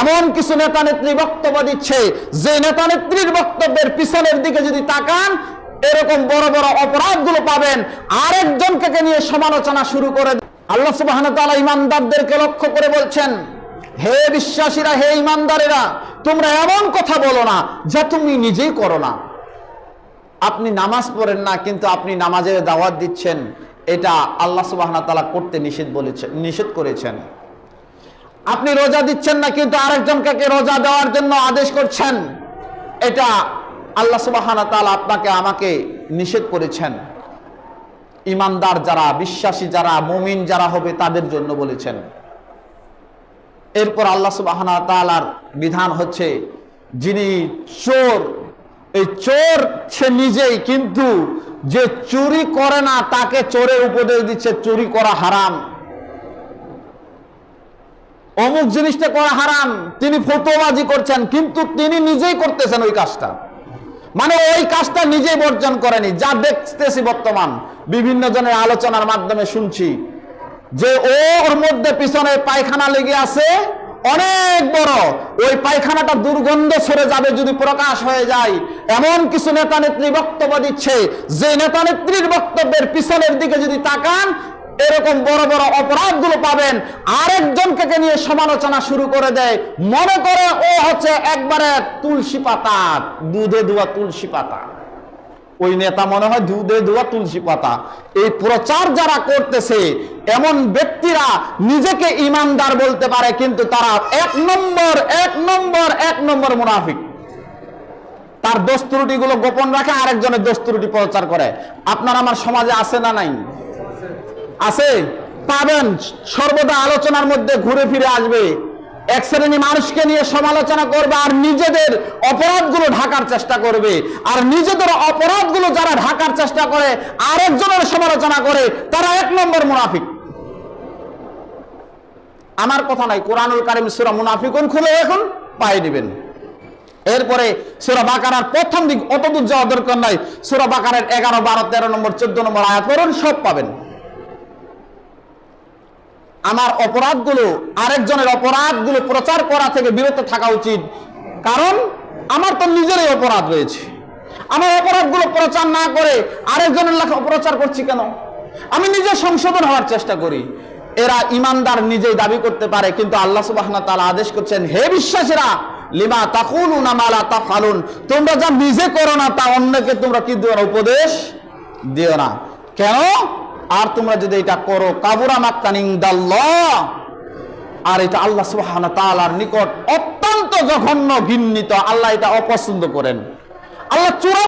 এমন কিছু নেতা নেত্রী বক্তব্য দিচ্ছে, যে নেতা নেত্রীর বক্তব্যের পিছনের দিকে যদি তাকান, এরকম বড় বড় অপরাধগুলো পাবেন। আরেকজনকে নিয়ে সমালোচনা শুরু করে আল্লাহ সুবাহ ইমানদারদেরকে লক্ষ্য করে বলছেন, হে বিশ্বাসীরা, হে ইমানদারেরা, তোমরা এমন কথা বলো না যা তুমি নিজেই করো না। আপনি নামাজ পড়েন না, কিন্তু আপনি নামাজের দাওয়াত দিচ্ছেন। এটা আল্লাহ সুবাহ করতে নিষেধ বলেছেন নিষেধ করেছেন। আপনি রোজা দিচ্ছেন না, কিন্তু আরেকজনকে রোজা দেওয়ার জন্য আদেশ করছেন? এটা আল্লাহ সুবাহ তালা আপনাকে, আমাকে নিষেধ করেছেন। ইমানদার যারা, বিশ্বাসী যারা, মুমিন যারা হবে তাদের জন্য বলেছেন। এরপর আল্লাহ সুবাহ তালার বিধান হচ্ছে, যিনি চোর, এই চোর সে নিজেই কিন্তু যে চুরি করে না, তাকে চোরের উপদেশ দিচ্ছে, চুরি করা হারাম। অমুক জিনিসটা করা হারাম, তিনি ফটোবাজি করছেন, কিন্তু তিনি নিজেই করতেছেন ওই কাজটা। মানে ওই কাজটা নিজেই বর্জন করেনি, যা দেখতেছি বর্তমান। বিভিন্ন জনের আলোচনার মাধ্যমে শুনছি যে ওর মধ্যে পিছনে পায়খানা লেগে আছে, অনেক বড়। ওই পায়খানাটা দুর্গন্ধ সরে যাবে যদি প্রকাশ হয়ে যায়। এমন কিছু নেতা নেত্রী বক্তব্য দিচ্ছে, যে নেতা নেত্রীর বক্তব্যের পিছনের দিকে যদি তাকান এরকম বড় বড় অপরাধগুলো পাবেন। আরেকজনকে নিয়ে সমালোচনা শুরু করে দেয়। মনে করে ও হচ্ছে একবারে তুলসী পাতা, দুধে ধোয়া তুলসী পাতা। ওই নেতা মনে হয় দুধে ধোয়া তুলসী পাতা। এই প্রচার যারা করতেছে, এমন ব্যক্তিরা নিজেকে ইমানদার বলতে পারে, কিন্তু তারা এক নম্বর এক নম্বর এক নম্বর মুনাফিক। তার দোষ ত্রুটিগুলো গোপন রাখে, আরেকজনের দোষ ত্রুটি প্রচার করে। আপনার আমার সমাজে আছে না নাই? আছে, পাবেন সর্বদা আলোচনার মধ্যে ঘুরে ফিরে আসবে। এক শ্রেণি মানুষকে নিয়ে সমালোচনা করবে আর নিজেদের অপরাধগুলো ঢাকার চেষ্টা করবে। আর নিজেদের অপরাধগুলো যারা ঢাকার চেষ্টা করে, আরেকজনের সমালোচনা করে, তারা এক নম্বর মুনাফিক। আমার কথা নাই কোরআনুল কারিম সুরা মুনাফিকুন খুলে এখন পাই দিবেন। এরপরে সুরা বাকারার প্রথম দিক অতদূর যাওয়া দরকার নাই। সুরা বাকারের এগারো, বারো, তেরো নম্বর, চোদ্দ নম্বর আয়াত করুন সব পাবেন। আমার অপরাধগুলো, আরেকজনের অপরাধগুলো প্রচার করা থেকে বিরত থাকা উচিত। কারণ আমার তো নিজেরই অপরাধ রয়েছে। আমার অপরাধগুলো প্রচার না করে আরেকজনের লেখা অপপ্রচার করছি কেন? আমি নিজে সংশোধন হওয়ার চেষ্টা করি। এরা ইমানদার নিজেই দাবি করতে পারে, কিন্তু আল্লাহ সুবাহ তাআলা আদেশ করছেন, হে বিশ্বাসীরা, লিমা তাকুলুন মালা তা ফালুন তোমরা যা নিজে করো না তা অন্যকে তোমরা কি দিও না? উপদেশ দিও না। কেন? আর তোমরা যদি এটা করো, কাবুরা মাক্কানিং দাল্লাহ আর এটা আল্লাহ সুবহানাহু তালার নিকট অত্যন্ত জঘন্য ঘিন্নিত আল্লাহ এটা অপছন্দ করেন। আল্লাহ চূড়া